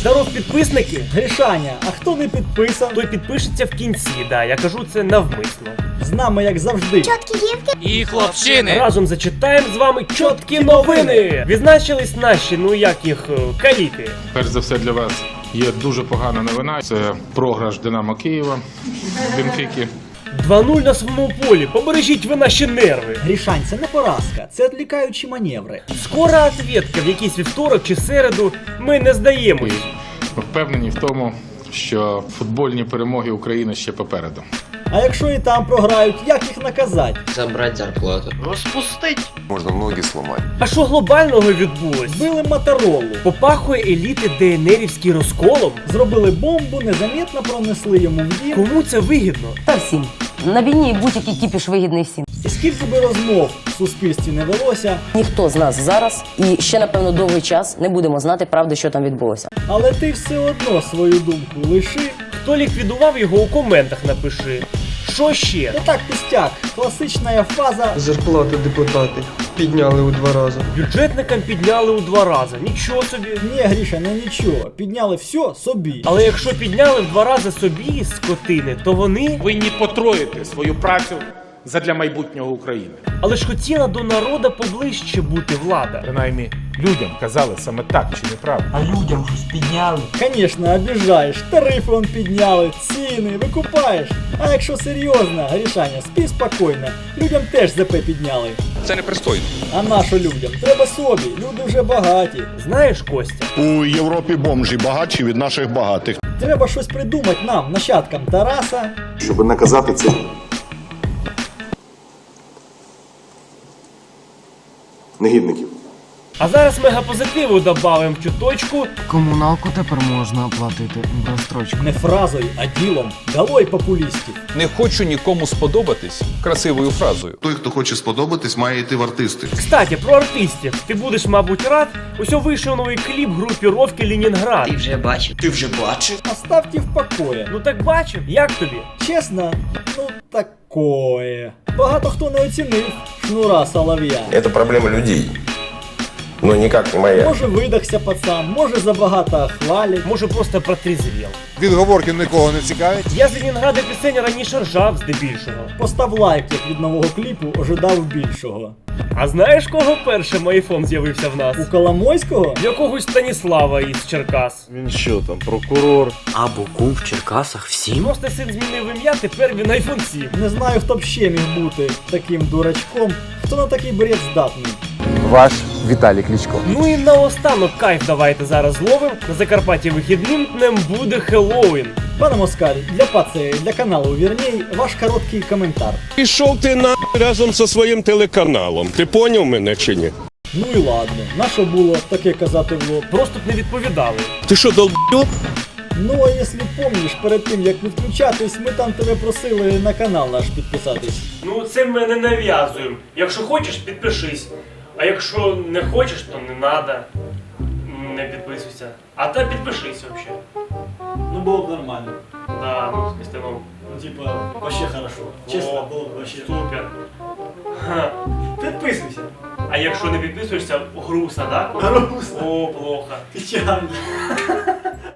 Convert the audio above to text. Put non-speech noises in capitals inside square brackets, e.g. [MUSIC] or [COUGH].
Здоров, підписники! Гришаня, а хто не підписан? Той підпишеться в кінці, да, я кажу це навмисно. З нами, як завжди. І хлопчини. Разом зачитаємо з вами чоткі новини. Відзначились наші, ну як їх, е, каліки. Перш за все для вас є дуже погана новина. Це програш Динамо Києва Бенфіки. 2-0 на своєму полі. Побережіть ви наші нерви. Грішань, це не поразка, це відлікаючі маневри. Скора ответка в якийсь вівторок чи середу. Ми не здаємось. Впевнені в тому, що футбольні перемоги України ще попереду. А якщо і там програють, як їх наказати? забрать зарплату. Можно ноги сломать. А що глобального відбулось? Збили Моторолу, Попахує еліти ДНРівський розколом. зробили бомбу, незамітно пронесли йому в дім. Кому це вигідно? Та всім. На війні будь-який кіпіш вигідний всім. Скільки би розмов в суспільстві не велося, Ніхто з нас зараз і ще напевно довгий час не будемо знати правди, що там відбулося. але ти все одно свою думку лиши. Хто ліквідував його у коментах напиши. Що ще? Не так пустяк, класична фаза. Зарплати депутати підняли у два рази. Бюджетникам підняли у два рази. Нічого собі. Ні, Гріша, не нічого. Підняли все собі. Але якщо підняли в два рази собі скотини, то вони. повинні потроїти свою працю задля майбутнього України. Але ж хотіла до народа поближче бути влада. Принаймні, людям казали саме так чи неправда. Звісно, обіжаєш, тарифи он підняли, ціни, викупаєш. А якщо серйозно, Грішаня, спи спокійно. Людям теж ЗП підняли. Це непристойно. А нащо людям? Треба собі, люди вже багаті. Знаєш, Костя, У Європі бомжі багатші від наших багатих. Треба щось придумати нам, нащадкам Тараса. Щоб наказати це. Негідників. а зараз мегапозитиву добавимо в цю. Комуналку тепер можна оплатити безстрочку. Не фразою, а ділом. Далой популістів. Не хочу нікому сподобатись красивою фразою. Той, хто хоче сподобатись, має йти в артисти. Кстати, про артистів. Ти будеш, мабуть, рад. Ось вийшов новий кліп групіровки Ленінград. Ти вже бачив? Ти вже бачив? Оставьте в покое. Ну так бачив, як тобі? Чесно, ну такое. Багато хто не оцінив шнура Соловья. Это проблема людей. Ну ніяк не моя. Може видахся пацан, може забагато хвалять. Може просто протрезвів. Відговорки нікого не цікавить. Я з Ленінграда пісень раніше ржав здебільшого. Постав лайк, як від нового кліпу ожидав більшого. А знаєш, кого першим айфон з'явився в нас? У Коломойського Якогось Станіслава із Черкас. Він що там, прокурор? А Буку в Черкасах всім? Просто син змінив ім'я, тепер він айфон 7. не знаю, хто б ще міг бути таким дурачком, хто на такий бред здатний. Ваш Віталій Кличко. Ну і наостанок кайф давайте зараз зловим. На Закарпатті вихідним днем буде Хеллоуін. Пане Москаль, для паці, для каналу Вірній, ваш короткий коментар. Пішов ти на разом зі своїм телеканалом. Ти поняв мене чи ні? Ну і ладно, на що було таке казати лоб. Просто б не відповідали. Ти що, долбйоб? Ну а якщо помніш, перед тим як відключатись, ми там тебе просили на канал наш підписатись. Ну це ми не нав'язуємо. Якщо хочеш, підпишись. А якщо не хочеш, то не треба. Не підписуйся. А та підпишись взагалі. Ну було б нормально. Да, ну, з Костяном. Ну типа, вообще хорошо. Чесно, було б вообще. Супер. Ха. Підписуйся. А якщо не підписуєшся, грустно, да? Грустно. О, плохо. Печально. [LAUGHS]